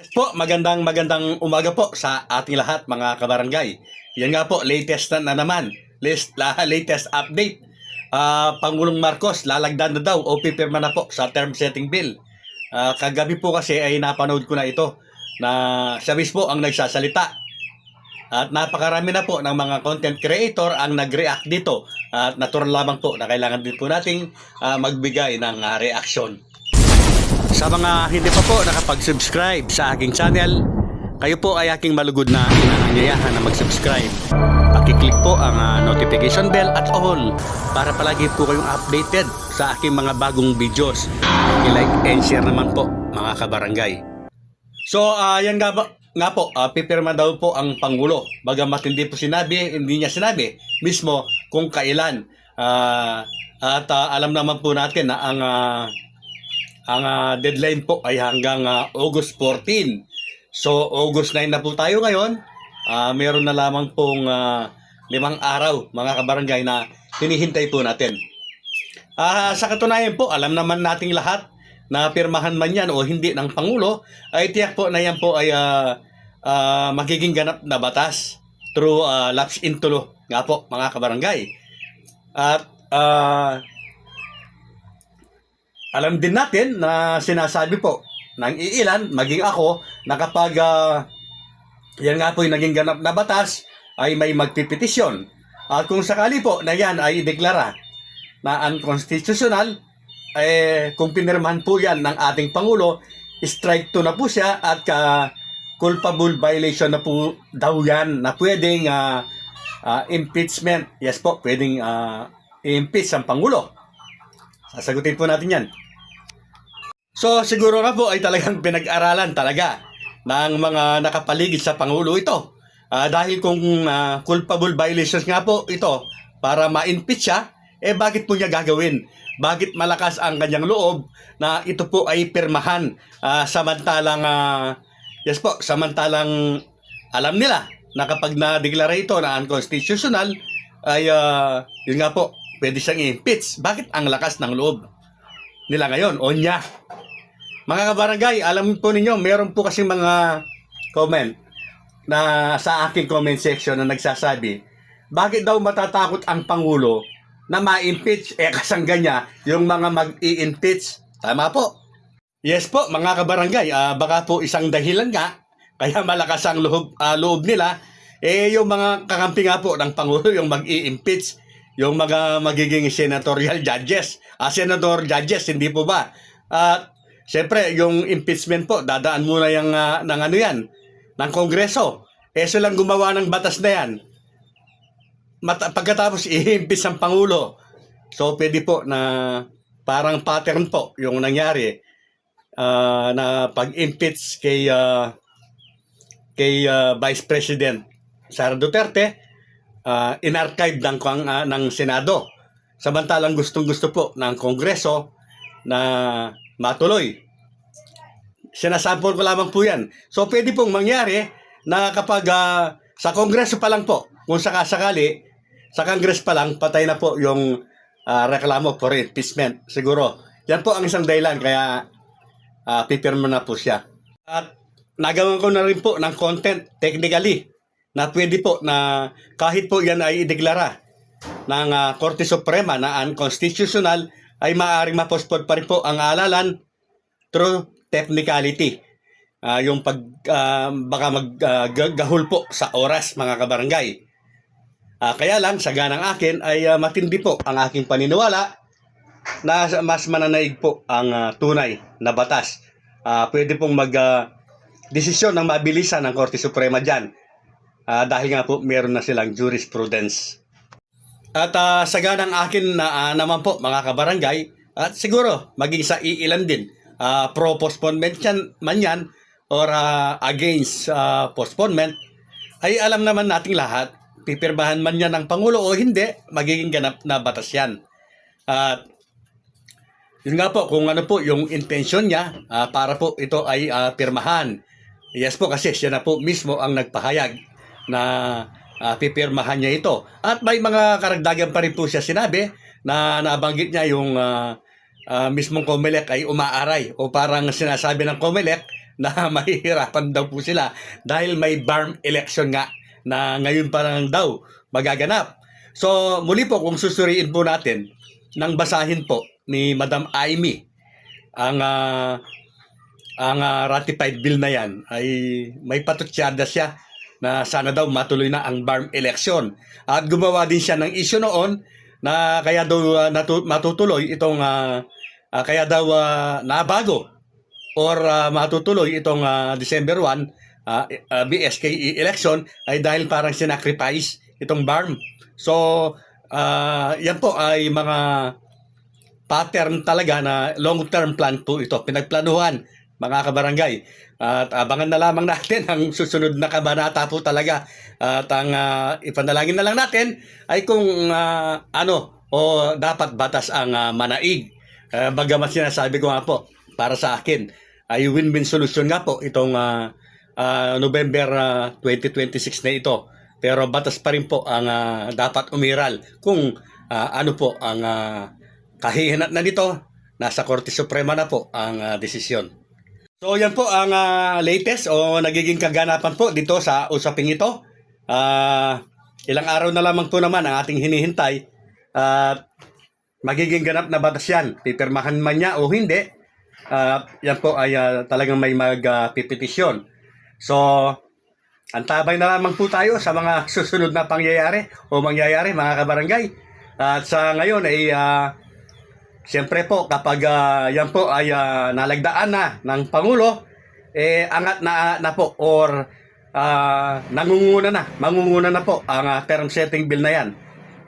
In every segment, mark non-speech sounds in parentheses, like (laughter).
Yes po, magandang magandang umaga po sa ating lahat mga kabarangay. Yan nga po, latest na, na naman. List, la, latest update. Ah, Pangulong Marcos, lalagdan na daw o pipirma na po sa term setting bill. Ah, kagabi po kasi ay napanood ko na ito na siya mismo ang nagsasalita. At napakarami na po ng mga content creator ang nag-react dito. At natural lamang po na kailangan din po nating ah, magbigay ng ah, reaction. Sa mga hindi pa po nakapag-subscribe sa aking channel, kayo po ay aking malugod na inaanyayahan na mag-subscribe. Pakiclick po ang ah, notification bell at all para palagi po kayong updated sa aking mga bagong videos. I-like and share naman po mga kabarangay. So, yan nga, nga po, ah, pipirma daw po ang Pangulo. Bagamat hindi po sinabi, hindi niya sinabi mismo kung kailan. Ah, at ah, alam naman po natin na ang ah, ang ah, deadline po ay hanggang ah, August 14. So, August 9 na po tayo ngayon. Ah, meron na lamang pong ah, limang araw, mga kabarangay, na hinihintay po natin. Ah, sa katunayan po, alam naman nating lahat na pirmahan man yan o hindi ng Pangulo, ay tiyak po na yan po ay ah, ah, magiging ganap na batas through uh, lapse into law nga po, mga kabarangay. At ah, alam din natin na sinasabi po ng iilan, maging ako, na kapag ah, yan nga po yung naging ganap na batas, ay may magpipetisyon. At kung sakali po na yan ay ideklara na unconstitutional, eh, kung pinirmahan po yan ng ating Pangulo, strike to na po siya at ka culpable violation na po daw yan na pwedeng ah, ah, impeachment. Yes po, pwedeng ah, i-impeach ang Pangulo. Sasagutin po natin yan. So, siguro nga po ay talagang (laughs) pinag-aralan talaga ng mga nakapaligid sa Pangulo ito. Ah, dahil kung ah, culpable violations nga po ito para ma-impeach siya, eh bakit po niya gagawin? Bakit malakas ang kanyang loob na ito po ay pirmahan ah, samantalang ah, yes po, samantalang alam nila na kapag na-declare ito na unconstitutional ay ah, yun nga po, pwede siyang i-impeach. Bakit ang lakas ng loob nila ngayon o niya? Mga kabarangay, alam po ninyo, meron po kasi mga comment na sa aking comment section na nagsasabi, bakit daw matatakot ang Pangulo na ma-impeach? Eh, kasangga niya yung mga mag-i-impeach. Tama po. Yes po, mga kabarangay, ah, baka po isang dahilan nga, kaya malakas ang loob, ah, loob nila, eh yung mga kakampi nga po ng Pangulo, yung mag-i-impeach, yung mga magiging senatorial (laughs) judges. Ah, senator judges, hindi po ba? At Siyempre, yung impeachment po, dadaan muna yung, ah, ng ano yan, ng Kongreso. Eh, lang gumawa ng batas na yan. Mata- pagkatapos, (laughs) i-impeach ang Pangulo. So, pwede po na parang pattern po yung nangyari ah, na pag-impeach kay, ah, kay ah, Vice President Sara Duterte, ah, in-archive ng, kwang- ah, ng Senado. Samantalang gustong-gusto po ng Kongreso na matuloy. Sinasample ko lamang po yan. So, pwede pong mangyari na kapag ah, sa Kongreso pa lang po, kung sakasakali, sa Congress pa lang, patay na po yung ah, reklamo for impeachment. Siguro, yan po ang isang dahilan, kaya uh, pipirma na po siya. At nagawa ko na rin po ng content technically na pwede po na kahit po yan ay ideklara ng ah, Korte Suprema na unconstitutional ay maaaring mapospod pa rin po ang alalan through technicality. Ah, yung pag ah, baka maggahul po sa oras mga kabarangay. Ah, kaya lang sa ganang akin ay ah, matindi po ang aking paniniwala na mas mananaig po ang ah, tunay na batas. Ah, pwede pong mag ah, desisyon ng mabilisan ng Korte Suprema diyan. Ah, dahil nga po meron na silang jurisprudence. At ah, sa ganang akin na ah, naman po mga kabarangay, at siguro maging sa iilan din, ah, pro postponement man yan or ah, against ah, postponement, ay alam naman nating lahat, pipirmahan man yan ng Pangulo o hindi, magiging ganap na batas yan. At yun nga po, kung ano po yung intention niya ah, para po ito ay ah, pirmahan. Yes po kasi siya na po mismo ang nagpahayag na ah, pipirmahan niya ito. At may mga karagdagan pa rin po siya sinabi na nabanggit niya yung ah, ah, mismong Comelec ay umaaray o parang sinasabi ng Comelec na (laughs) mahihirapan daw po sila dahil may barm election nga na ngayon pa lang daw magaganap. So muli po kung susuriin po natin nang basahin po ni Madam Amy ang ah, ang ah, ratified bill na yan ay may patutsada siya na sana daw matuloy na ang barm election. At gumawa din siya ng issue noon na kaya daw ah, natu- matutuloy itong ah, ah, kaya daw ah, nabago or ah, matutuloy itong ah, December 1 ah, ah, BSKE election ay dahil parang sinacrifice itong barm. So, ah, yan po ay mga pattern talaga na long-term plan po ito. Pinagplanuhan, mga kabarangay. At abangan na lamang natin ang susunod na kabanata po talaga. At ang ah, ipanalangin na lang natin ay kung ah, ano o dapat batas ang ah, manaig. Uh, bagamat sinasabi ko nga po, para sa akin, ay win-win solution nga po itong ah, ah, November ah, 2026 na ito. Pero batas pa rin po ang ah, dapat umiral kung ah, ano po ang ah, kahihinat na nito. Nasa Korte Suprema na po ang ah, desisyon. So yan po ang ah, latest o nagiging kaganapan po dito sa usaping ito. Ah, ilang araw na lamang po naman ang ating hinihintay at magiging ganap na batas yan. Pipirmahan man niya o hindi, ah, yan po ay ah, talagang may magpipetisyon. so, antabay na lamang po tayo sa mga susunod na pangyayari o mangyayari mga kabarangay. At sa ngayon ay ah, Siyempre po, kapag ah, yan po ay ah, nalagdaan na ng Pangulo, eh, angat na, na po or ah, nangunguna na, mangunguna na po ang ah, term setting bill na yan.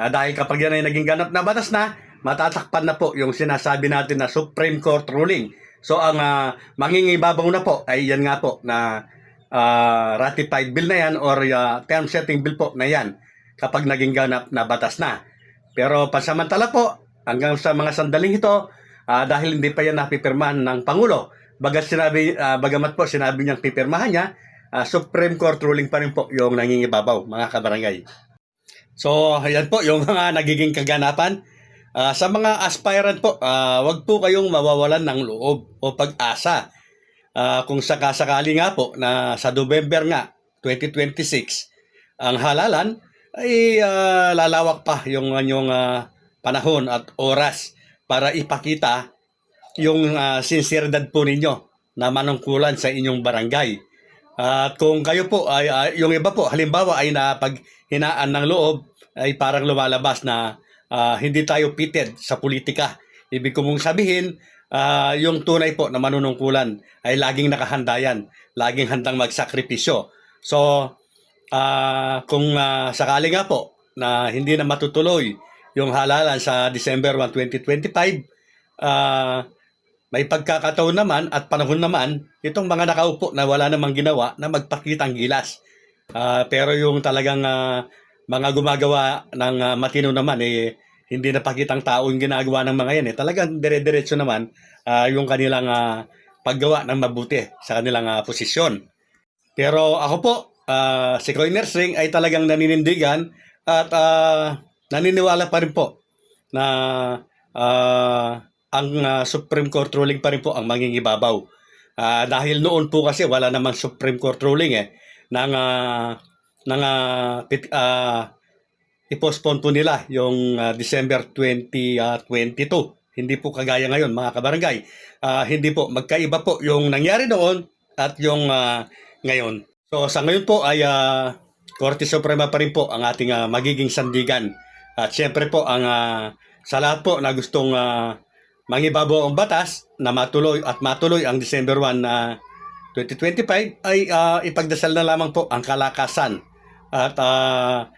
Ah, dahil kapag yan ay naging ganap na batas na, matatakpan na po yung sinasabi natin na Supreme Court ruling. So ang uh, mangingibabaw na po ay yan nga po na ah, ratified bill na yan or ah, term setting bill po na yan kapag naging ganap na batas na. Pero pansamantala po, hanggang sa mga sandaling ito, ah, dahil hindi pa yan napipirmahan ng Pangulo, bagat sinabi, ah, bagamat po sinabi niyang pipirmahan niya, ah, Supreme Court ruling pa rin po yung nangingibabaw, mga kabarangay. So, ayan po yung mga (laughs) nagiging kaganapan. Ah, sa mga aspirant po, ah, wag po kayong mawawalan ng loob o pag-asa. Ah, kung sakasakali nga po na sa November nga, 2026, ang halalan ay ah, lalawak pa yung inyong ah, panahon at oras para ipakita yung uh, sinseridad po ninyo na manungkulan sa inyong barangay. At kung kayo po ay ah, yung iba po halimbawa ay napaghinaan ng loob ay parang lumalabas na ah, hindi tayo pitted sa politika. Ibig ko mong sabihin, ah, yung tunay po na manunungkulan ay laging nakahanda yan. Laging handang magsakripisyo. So, ah, kung ah, sakali nga po na hindi na matutuloy yung halalan sa December 1, 2025, ah, may pagkakataon naman at panahon naman itong mga nakaupo na wala namang ginawa na magpakitang gilas. Ah, pero yung talagang ah, mga gumagawa ng ah, matino naman eh hindi napakitang tao yung ginagawa ng mga yan eh. Talagang dire-diretso naman ah, yung kanilang ah, paggawa ng mabuti sa kanilang ah, posisyon. Pero ako po, ah, si Coiners Ring ay talagang naninindigan at ah, naniniwala pa rin po na ah, ang ah, Supreme Court ruling pa rin po ang mangingibabaw. Ah, dahil noon po kasi wala namang Supreme Court ruling eh nang ah, nang ah, pit- ah, i-postpone po nila yung ah, December 2022. Hindi po kagaya ngayon mga kabarangay. Ah, hindi po magkaiba po yung nangyari noon at yung ah, ngayon. So sa ngayon po ay ah, Korte Suprema pa rin po ang ating ah, magiging sandigan. At syempre po ang ah, sa lahat po na gustong ah, mangibabaw ang batas na matuloy at matuloy ang December 1 na 2025 ay ah, ipagdasal na lamang po ang kalakasan at ah,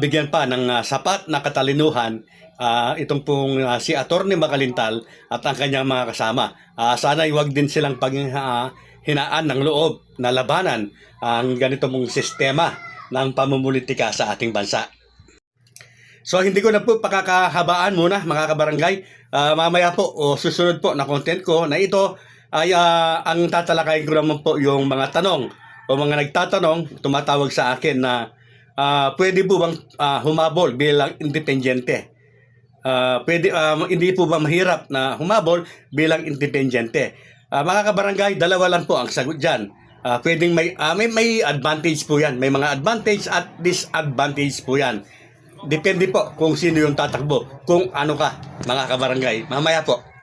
bigyan pa ng ah, sapat na katalinuhan ah, itong pong ah, si Attorney Makalintal at ang kanyang mga kasama. Ah, sana iwag din silang pag ah, hinaan ng loob na labanan ang ganito mong sistema ng pamumulitika sa ating bansa. So hindi ko na po pakakahabaan muna mga kabarangay. Ah, mamaya po o susunod po na content ko na ito ay ah, ang tatalakayin ko naman po yung mga tanong o mga nagtatanong tumatawag sa akin na ah, pwede po bang ah, humabol bilang independyente? Ah, pwede ah, hindi po ba mahirap na humabol bilang independyente? Ah, mga kabarangay, dalawa lang po ang sagot dyan. Ah, pwedeng may, ah, may, may advantage po yan. May mga advantage at disadvantage po yan. Depende po kung sino yung tatakbo. Kung ano ka, mga kabarangay. Mamaya po.